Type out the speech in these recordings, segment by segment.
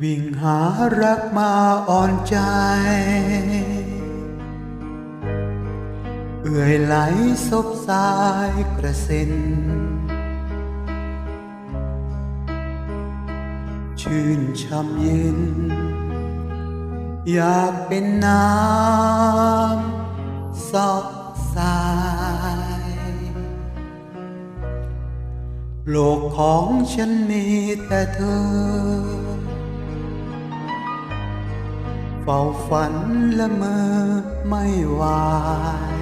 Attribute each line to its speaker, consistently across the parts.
Speaker 1: วิ่งหารักมาอ่อนใจ เอื่อยไหลซบสายกระเซ็น ชื่นช่ำเย็น อยากเป็นน้ำซอกสาย โลกของฉันมีแต่เธอ เฝ้าฝันละเมอไม่วาย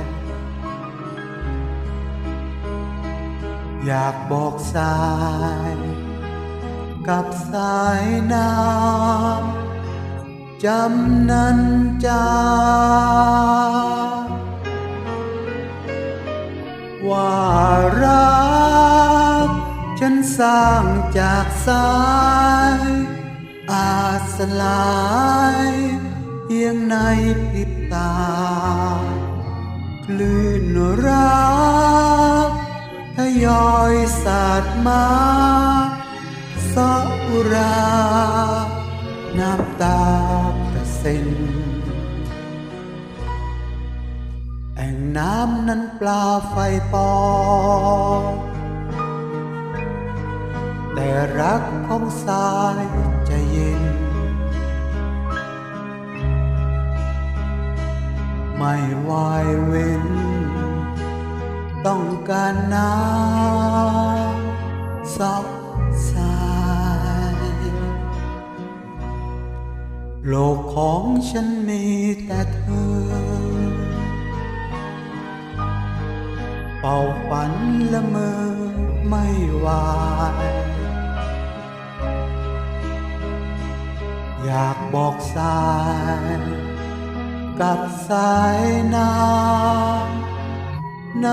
Speaker 1: อยากบอกสาย กับสายน้ำจำนันจาว่ารัก ฉันสร้างจากสาย อาสลาย พียงในพิตา คลื่นรักทยอยสาดมาสะอุรา น้ำตากระเซ็นแอ่งน้ำนั้นปลาไฟปอ แต่รักของสาย วายเว้น ต้องการน้ำซอกสาย โลกของฉันมีแต่เธอ เป่าฝันละเมอไม่ไหวายอยากบอกสาย กับสายน้ำใน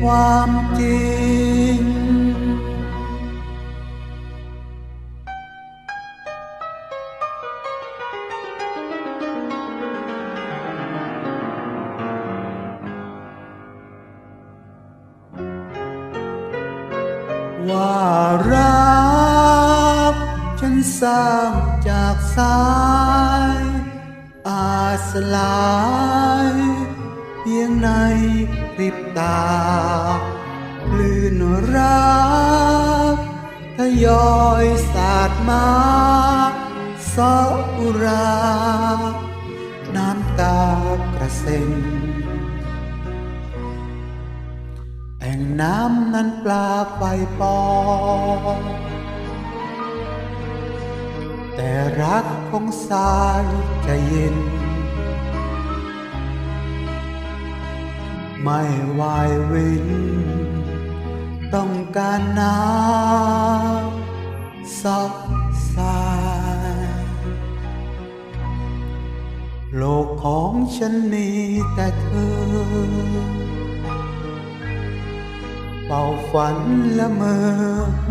Speaker 1: ความจริง ว่ารักฉันสร้างจากสาย สลาย เพียงในพริบตาคลื่นรักทยอยสาดมาสะอุรา น้ำตากระเซ็นแอ่งน้ำนั้นปลาไฟปอ แต่รักของสายจะเย็น ไม่วายเว้น ต้องการน้ำซอกสายโลกของฉันมีแต่เธอ เป่าฝันละเมอ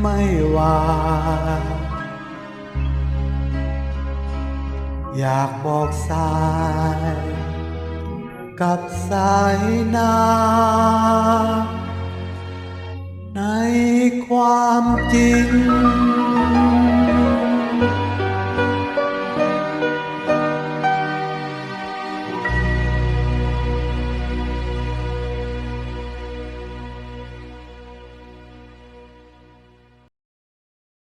Speaker 1: ไม่วายอยากบอกสาย กับสายน้ำในความจริง